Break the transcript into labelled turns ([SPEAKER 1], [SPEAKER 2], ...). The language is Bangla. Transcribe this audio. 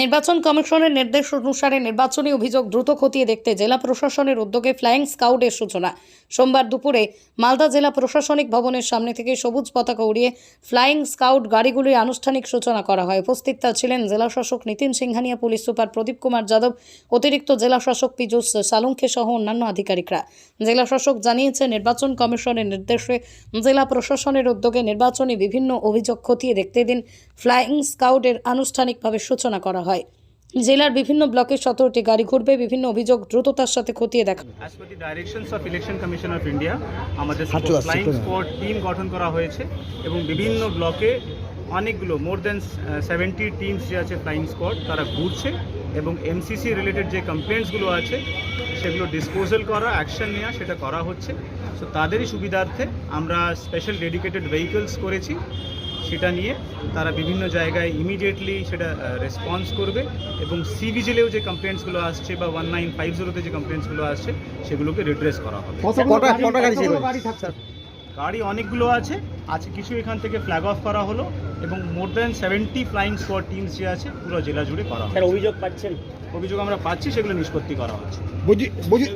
[SPEAKER 1] নির্বাচন কমিশনের নির্দেশ অনুসারে নির্বাচনী অভিযোগ দ্রুত খতিয়ে দেখতে জেলা প্রশাসনের উদ্যোগে ফ্লাইং স্কাউটের সূচনা। সোমবার দুপুরে মালদা জেলা প্রশাসনিক ভবনের সামনে থেকে সবুজ পতাকা উড়িয়ে ফ্লাইং স্কাউট গাড়িগুলির আনুষ্ঠানিক সূচনা করা হয়। উপস্থিত ছিলেন জেলা শাসক নীতিন সিংহানিয়া, পুলিশ সুপার প্রদীপ কুমার যাদব, অতিরিক্ত জেলা শাসক পীযূষ সালুঙ্খে সহ অন্যান্য আধিকারিকরা। জেলা শাসক জানিয়েছে নির্বাচন কমিশনের নির্দেশে জেলা প্রশাসনের উদ্যোগে নির্বাচনী বিভিন্ন অভিযোগ খতিয়ে দেখতে দিন ফ্লাইং স্কাউটের আনুষ্ঠানিকভাবে সূচনা করা হয়। জেলার বিভিন্ন ব্লকে সতেরোটি গাড়ি ঘুরবে বিভিন্ন অভিযোগ দ্রুততার সাথে খতিয়ে দেখা।
[SPEAKER 2] As per the directions of election commission of India আমাদের ফ্লাইং স্কোয়াড টিম গঠন করা হয়েছে এবং বিভিন্ন ব্লকে অনেকগুলো মোর দেন সেভেন্টি টিমস যে আছে ফ্লাইং স্কোয়াড তারা ঘুরছে এবং এমসিসি রিলেটেড যে কমপ্লেন্টসগুলো আছে সেগুলো ডিসপোজাল করা অ্যাকশন নেওয়া সেটা করা হচ্ছে। সো তাদেরই সুবিধার্থে আমরা স্পেশাল ডেডিকেটেড ভেহিকলস করেছি। সেটা নিয়ে তারা বিভিন্ন জায়গায় ইমিডিয়েটলি সেটা রেসপন্স করবে এবং সি ভিজিলেও যে কমপ্লেন্টসগুলো আসছে বা ওয়ান নাইন ফাইভ জিরোতে যে কমপ্লেন্টসগুলো আসছে সেগুলোকে রিড্রেস করা হবে।
[SPEAKER 3] গাড়ি
[SPEAKER 2] অনেকগুলো আছে আজকে কিছু এখান থেকে ফ্ল্যাগ অফ করা হলো এবং more than seventy flying squad teams যে আছে পুরো জেলা জুড়ে করা হবে
[SPEAKER 4] অভিযোগ পাচ্ছেন?
[SPEAKER 2] অভিযোগ আমরা পাচ্ছি সেগুলো নিষ্পত্তি করা হচ্ছে।
[SPEAKER 3] বুঝি বুঝি